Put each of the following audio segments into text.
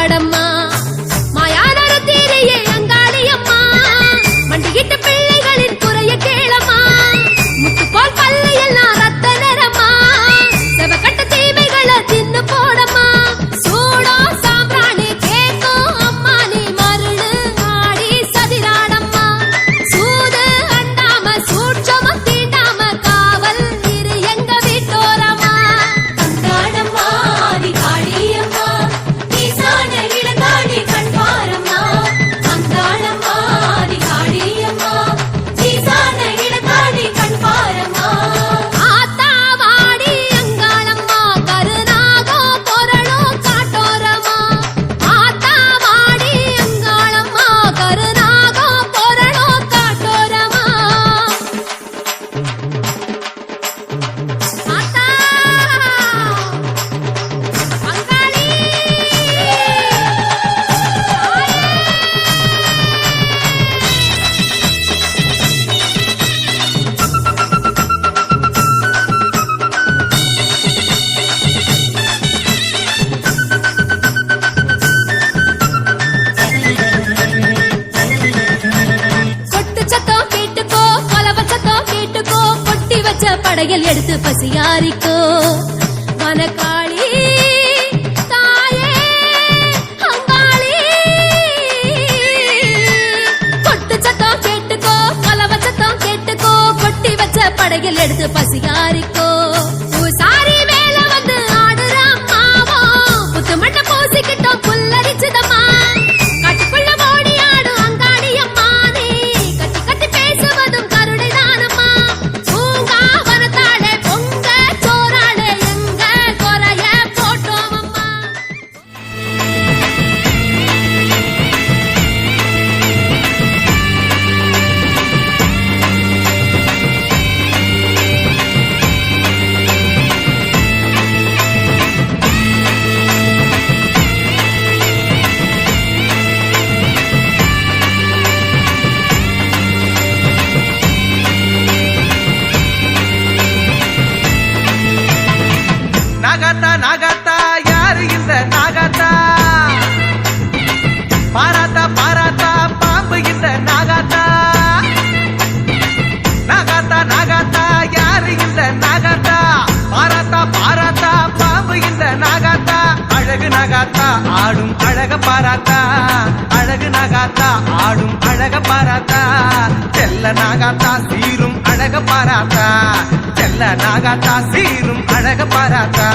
பாடம்மா. படையல் எடுத்து பசியாரிக்கோ. வனக்காளி தாயே அம்பாளி. கொட்டு சத்தம் கேட்டுக்கோ கலவ சத்தம் கேட்டுக்கோ. கொட்டி வச்ச படையில் எடுத்து பசியாரிக்கோ. அழக பாராத்தா அழகு நாகாத்தா ஆடும் அழக பாராத்தா. செல்ல நாகாத்தா சீரும் அழக பாராத்தா. செல்ல நாகாத்தா சீரும் அழக பாராத்தா.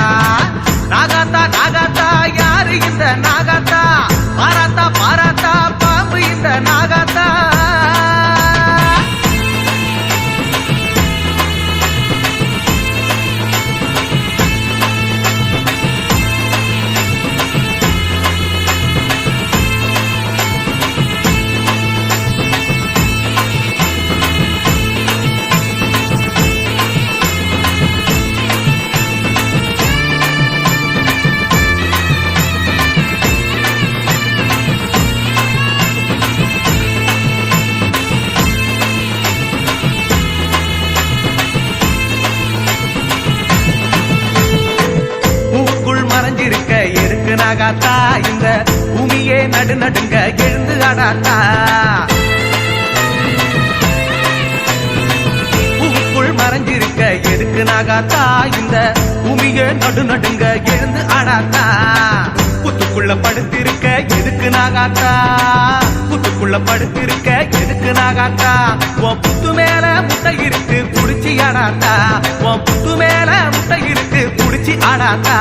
நாகாத்தா நாகாத்தா யாரு இந்த நாகாத்தா? ஆகாத்தா இந்த பூமியே நடு நடுங்க எழுந்து ஆடாத்தா. பூவுக்குள் மறைஞ்சிருக்க எதுக்கு நாகாத்தா இந்த பூமியே நடு நடுங்க எழுந்து ஆடாத்தா. புத்துக்குள்ள படுத்திருக்க எதுக்கு நாகாத்தா? புத்துக்குள்ள படுத்திருக்க எதுக்கு நாகாத்தா? உன் புத்து மேல முட்டை இருக்கு குடிச்சி ஆடாத்தா. உன் புத்து மேல முட்டை புடிச்சி ஆடாத்தா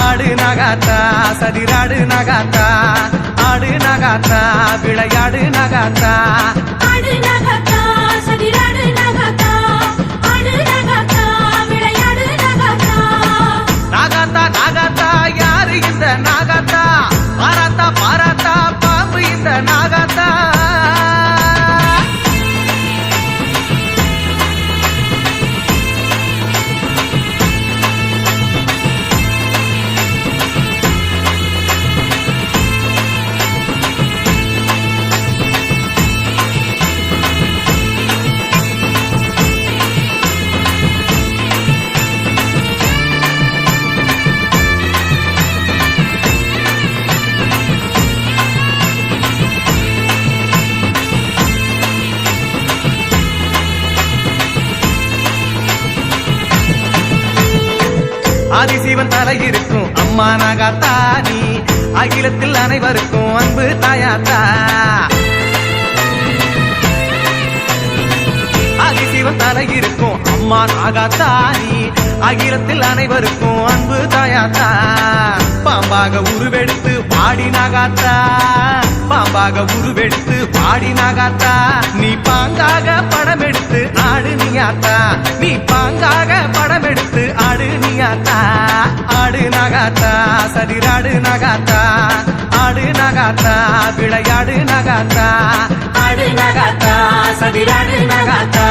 ஆடு நகாத்தா சதிராடு நகாத்தா ஆடு நகாத்தா விளையாடு நகாத்தா ஆடு நகத்தா, சதிராடு நகத்தா, ஆடு நகத்தா, விளையாடு நகத்தா. நாகாத்தா நாகாத்தா யாரு இந்த நாகாத்தா பாராத்தா பாராத்தா ஆதிசிவன் தலை இருக்கும் அம்மா நாகாத்தா நீ அகிலத்தில் அனைவருக்கும் அன்பு தாயாத்தா. ஆதிசிவன் தலை இருக்கும் அம்மா நாகாத்தா நீ அகிலத்தில் அனைவருக்கும் அன்பு தாயாத்தா. பாம்பாக உருவெடுத்து பாடி நாகாத்தா. பாம்பாக உருவெடுத்து பாடினாகாத்தா. நீ பாங்காக படம் எடுத்து ஆடு நீயாத்தா நீ பாங்காக படம் எடுத்து ஆடு நீயாத்தா ஆடு நகாத்தா சதிராடு நகாத்தா ஆடு நகாத்தா விளையாடு நகாத்தா ஆடு நகாத்தா சதிராடு நகாத்தா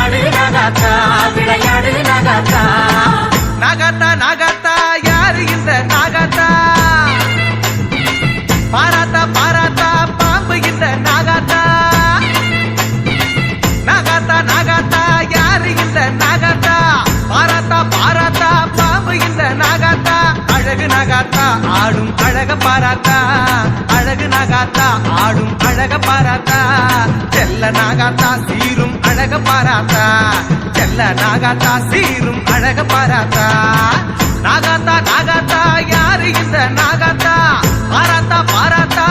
ஆடு நகாத்தா விளையாடு நகாத்தா நகாத்தா நகாத்தா யாரு இந்த நாகாத்தா? அழகு நகாத்தா ஆடும் அழக பாராத்தா. அழகு நகாத்தா ஆடும் அழக பாராத்தா. செல்ல நாகாத்தா சீரும் அழக பாராத்தா. செல்ல நாகாத்தா சீரும் அழக பாராத்தா. நாகாத்தா நாகாத்தா யாரு இந்த நாகாத்தா? பாராத்தா பாராத்தா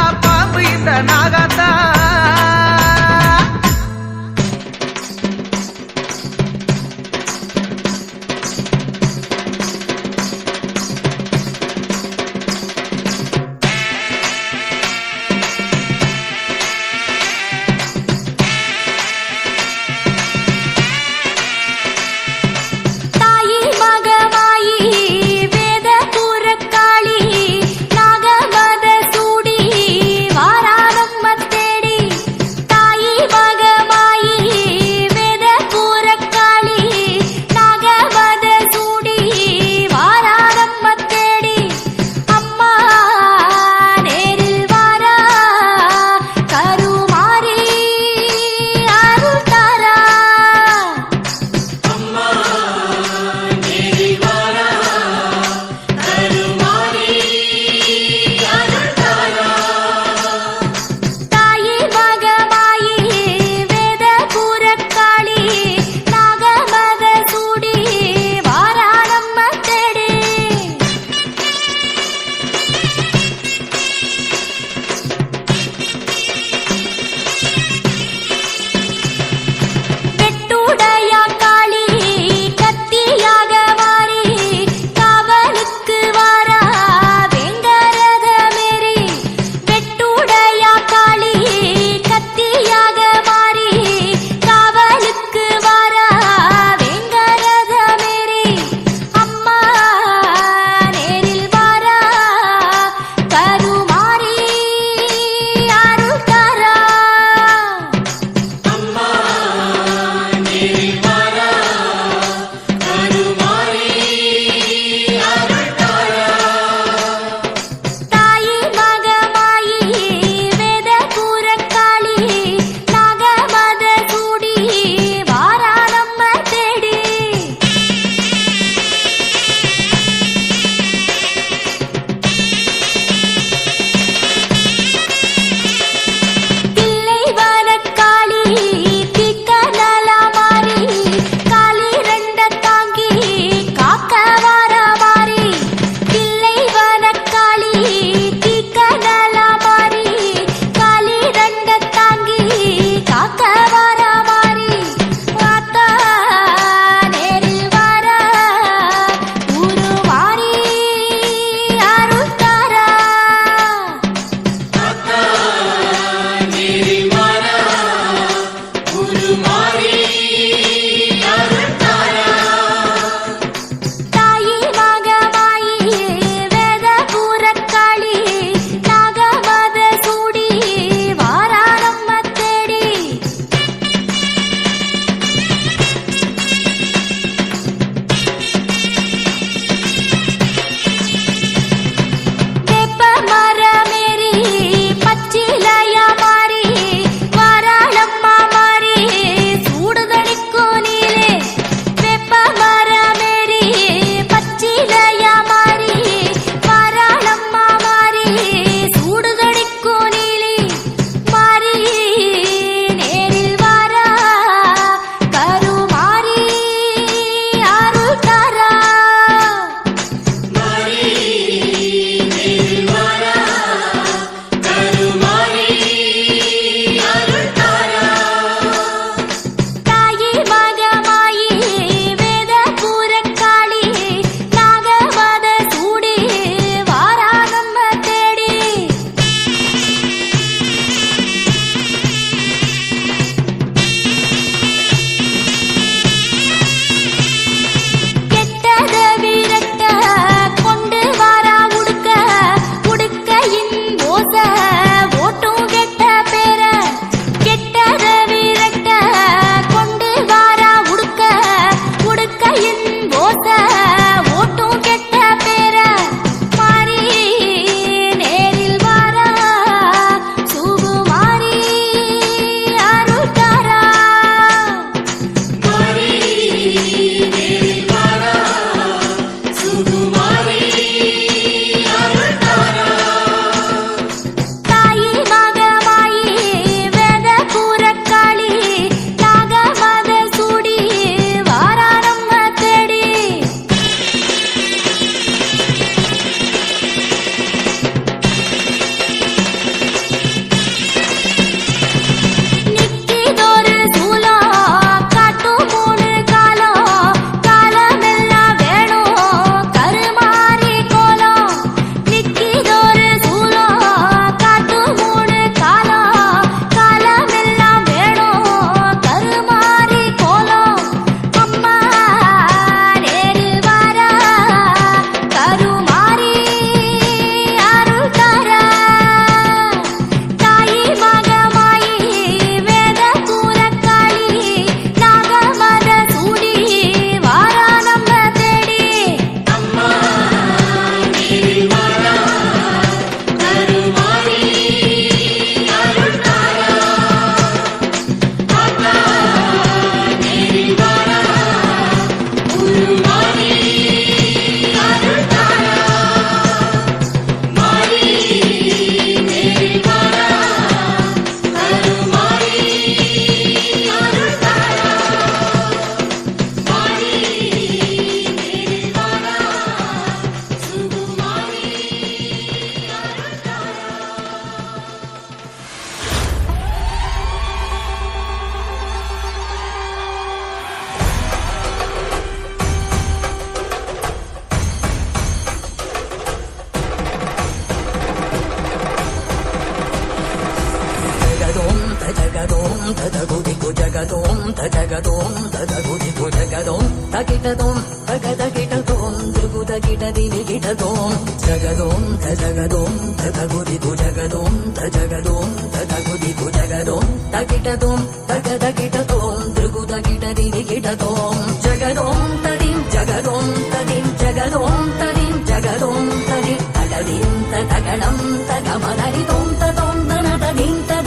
జగదోం ధద గుదిగు జగదోం ధగదోం ధద గుదిగు జగదోం తగిటదోం తగదగిటదోం జగుదగిట దినిగిటదోం జగదోం ధగదోం ధద గుదిగు జగదోం ధగదోం ధద గుదిగు జగదోం తగిటదోం తగదగిటదోం జగుదగిట దినిగిటదోం జగదోం తదిం జగదోం తదిం జగదోం తదిం జగదోం తదిం తగదిం తగణం తగమదరి తోం తోం తన తదిం తద